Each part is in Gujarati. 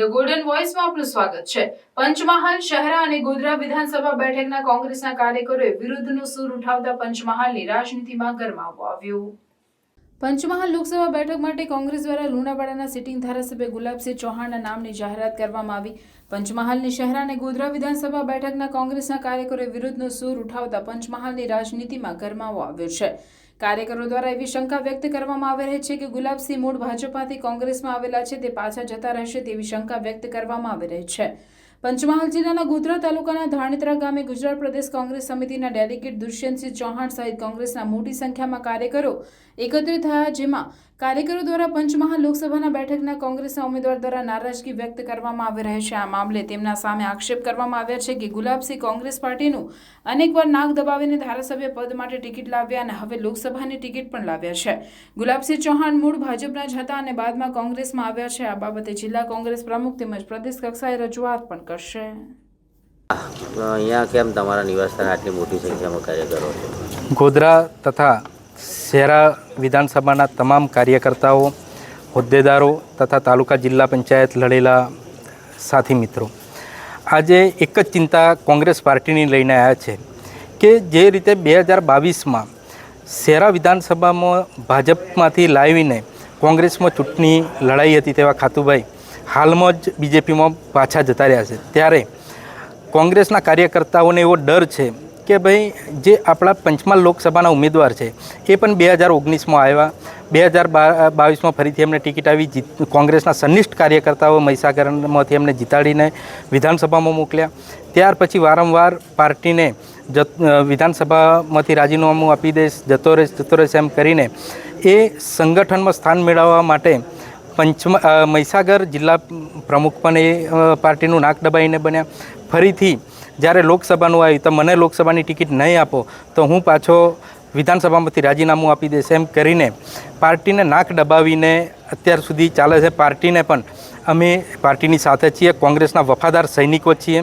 ધ ગોલ્ડન વોઇસમાં આપનું સ્વાગત છે. પંચમહાલ શહેરા અને ગોધરા વિધાનસભા બેઠકના કોંગ્રેસના કાર્યકરોએ વિરુદ્ધનો સૂર ઉઠાવતા પંચમહાલની રાજનીતિમાં ગરમાવો આવ્યો. પંચમહાલ લોકસભા બેઠક માટે કોંગ્રેસ દ્વારા લુણાવાડાના સિટિંગ ધારાસભ્ય ગુલાબસિંહ ચૌહાણના નામની જાહેરાત કરવામાં આવી. પંચમહાલની શહેરા અને ગોધરા વિધાનસભા બેઠકના કોંગ્રેસના કાર્યકરોએ વિરુદ્ધનો સૂર ઉઠાવતા પંચમહાલની રાજનીતિમાં ગરમાવો આવ્યો છે. કાર્યકરો દ્વારા એવી શંકા વ્યક્ત કરવામાં આવી રહી છે કે ગુલાબસિંહ મૂળ ભાજપાથી કોંગ્રેસમાં આવેલા છે, તે પાછા જતા રહેશે તેવી શંકા વ્યક્ત કરવામાં આવી રહી છે. પંચમહાલ જિલ્લાના ગોધરા તાલુકાના ધાણેત્રા ગામે ગુજરાત પ્રદેશ કોંગ્રેસ સમિતિના ડેલિગેટ દુષ્યંતસિંહ ચૌહાણ સહિત કોંગ્રેસના મોટી સંખ્યામાં કાર્યકરો એકત્રિત થયા, જેમાં કાર્યકરો દ્વારા પંચમહાલ લોકસભાના બેઠકના કોંગ્રેસના ઉમેદવાર દ્વારા નારાજગી વ્યક્ત કરવામાં આવી રહી છે. આ મામલે તેમના સામે આક્ષેપ કરવામાં આવ્યા છે કે ગુલાબસિંહ કોંગ્રેસ પાર્ટીનું અનેકવાર નાક દબાવીને ધારાસભ્ય પદ માટે ટિકિટ લાવ્યા અને હવે લોકસભાની ટિકિટ પણ લાવ્યા છે. ગુલાબસિંહ ચૌહાણ મૂળ ભાજપના જ હતા અને બાદમાં કોંગ્રેસમાં આવ્યા છે. આ બાબતે જિલ્લા કોંગ્રેસ પ્રમુખ તેમજ પ્રદેશ કક્ષાએ રજૂઆત પણ કરશે. અહીંયા કેમ તમારા નિવાસસ્થાન આટલી મોટી સંખ્યામાં કાર્યકરો ગોધરા તથા શહેરા વિધાનસભાના તમામ કાર્યકર્તાઓ, હોદ્દેદારો તથા તાલુકા જિલ્લા પંચાયત લડેલા સાથી મિત્રો. આજે એક જ ચિંતા કોંગ્રેસ પાર્ટીની લઈને આવ્યા છે કે જે રીતે બે હજાર બાવીસમાં શહેરા વિધાનસભામાં ભાજપમાંથી લાવીને કોંગ્રેસમાં ચૂંટણી લડાઈ હતી તેવા ખાતુભાઈ હાલમાં જ બીજેપીમાં પાછા જતા રહ્યા છે. ત્યારે કોંગ્રેસના કાર્યકર્તાઓને એવો ડર છે કે ભાઈ જે આપણા પંચમહાલ લોકસભાના ઉમેદવાર છે, એ પણ બે હજાર ઓગણીસમાં આવ્યા. બે હજાર બાવીસમાં ફરીથી એમને ટિકિટ આવી જીત, કોંગ્રેસના સનિષ્ઠ કાર્યકર્તાઓ મહીસાગરમાંથી એમને જીતાડીને વિધાનસભામાં મોકલ્યા. ત્યાર પછી વારંવાર પાર્ટીને જત વિધાનસભામાંથી રાજીનામું આપી દઈશ જતો રહેશ જતો રહેશ એમ કરીને એ સંગઠનમાં સ્થાન મેળવવા માટે પંચમ મહીસાગર જિલ્લા પ્રમુખ પણ એ પાર્ટીનું નાક દબાઈને બન્યા. ફરીથી જ્યારે લોકસભાનું આવ્યું તો મને લોકસભાની ટિકિટ નહીં આપો, તો હું પાછો વિધાનસભામાંથી રાજીનામું આપી દઈશ એમ કરીને પાર્ટીને નાક દબાવીને અત્યાર સુધી ચાલે છે પાર્ટીને પણ. અમે પાર્ટીની સાથે છીએ, કોંગ્રેસના વફાદાર સૈનિકો છીએ.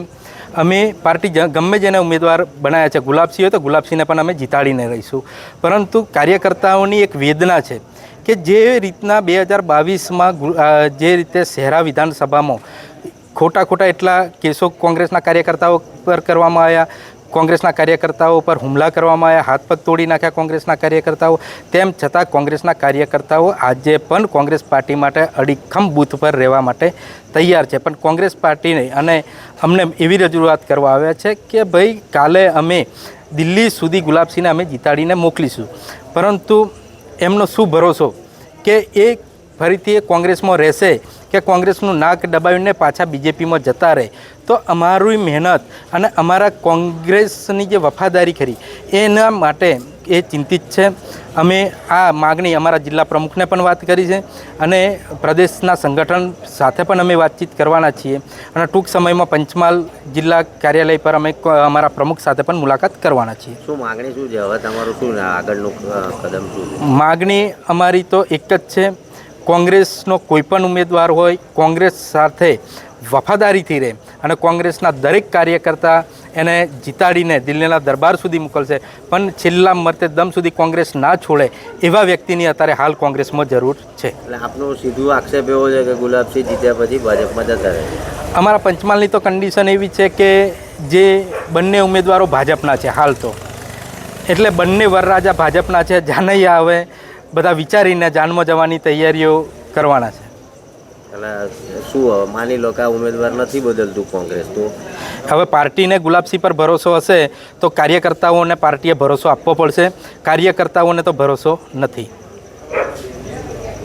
અમે પાર્ટી ગમે જેને ઉમેદવાર બનાવ્યા છે, ગુલાબસિંહ હોય તો ગુલાબસિંહને પણ અમે જીતાડીને રહીશું. પરંતુ કાર્યકર્તાઓની એક વેદના છે કે જે રીતના બે હજાર બાવીસમાં જે રીતે શહેરા વિધાનસભામાં ખોટા ખોટા એટલા કેસો કોંગ્રેસના કાર્યકર્તાઓ પર કરવામાં આવ્યા. કોંગ્રેસના કાર્યકર્તાઓ પર હુમલા કરવામાં આવ્યા. હાથ પગ તોડી નાખ્યા કોંગ્રેસના કાર્યકર્તાઓ. તેમ છતાં કોંગ્રેસના કાર્યકર્તાઓ આજે પણ કોંગ્રેસ પાર્ટી માટે અડીખમ બૂથ પર રહેવા માટે તૈયાર છે. પણ કોંગ્રેસ પાર્ટીને અને અમને એવી રજૂઆત કરવા આવ્યા છે કે ભાઈ, કાલે અમે દિલ્હી સુધી ગુલાબસિંહને અમે જીતાડીને મોકલીશું. પરંતુ એમનો શું ભરોસો કે એ ફરીથી એ કોંગ્રેસમાં રહેશે કે કોંગ્રેસનું નાક દબાવીને પાછા બીજેપીમાં જતા રહે. તો અમારી મહેનત અને અમારા કોંગ્રેસની જે વફાદારી ખરી એના માટે એ ચિંતિત છે. અમે આ માગણી અમારા જિલ્લા પ્રમુખને પણ વાત કરી છે અને પ્રદેશના સંગઠન સાથે પણ અમે વાતચીત કરવાના છીએ અને ટૂંક સમયમાં પંચમહાલ જિલ્લા કાર્યાલય પર અમે અમારા પ્રમુખ સાથે પણ મુલાકાત કરવાના છીએ. શું માગણી શું છે? હવે તમારું શું આગળનું કદમ શું માગણી અમારી તો એક જ છે. કોંગ્રેસનો કોઈ પણ ઉમેદવાર હોય કોંગ્રેસ સાથે વફાદારીથી રહે અને કોંગ્રેસના દરેક કાર્યકર્તા એને જીતાડીને દિલ્હીના દરબાર સુધી મોકલશે. પણ છેલ્લા મરતે દમ સુધી કોંગ્રેસ ના છોડે એવા વ્યક્તિની અત્યારે હાલ કોંગ્રેસમાં જરૂર છે. એટલે આપનો સીધો આક્ષેપ એવો છે કે ગુલાબસિંહ જીત્યા પછી ભાજપમાં જતા રહે અમારા પંચમહાલની તો કન્ડિશન એવી છે કે જે બંને ઉમેદવારો ભાજપના છે હાલ તો. એટલે બંને વરરાજા ભાજપના છે જાનૈયા હવે બધા વિચારીને જાનમાં જવાની તૈયારીઓ કરવાના છે. એટલે શું માની લો કે આ ઉમેદવાર નથી બદલતું કોંગ્રેસ તો? હવે પાર્ટીને ગુલાબસિંહ પર ભરોસો હશે તો કાર્યકર્તાઓને પાર્ટીએ ભરોસો આપવો પડશે. કાર્યકર્તાઓને તો ભરોસો નથી.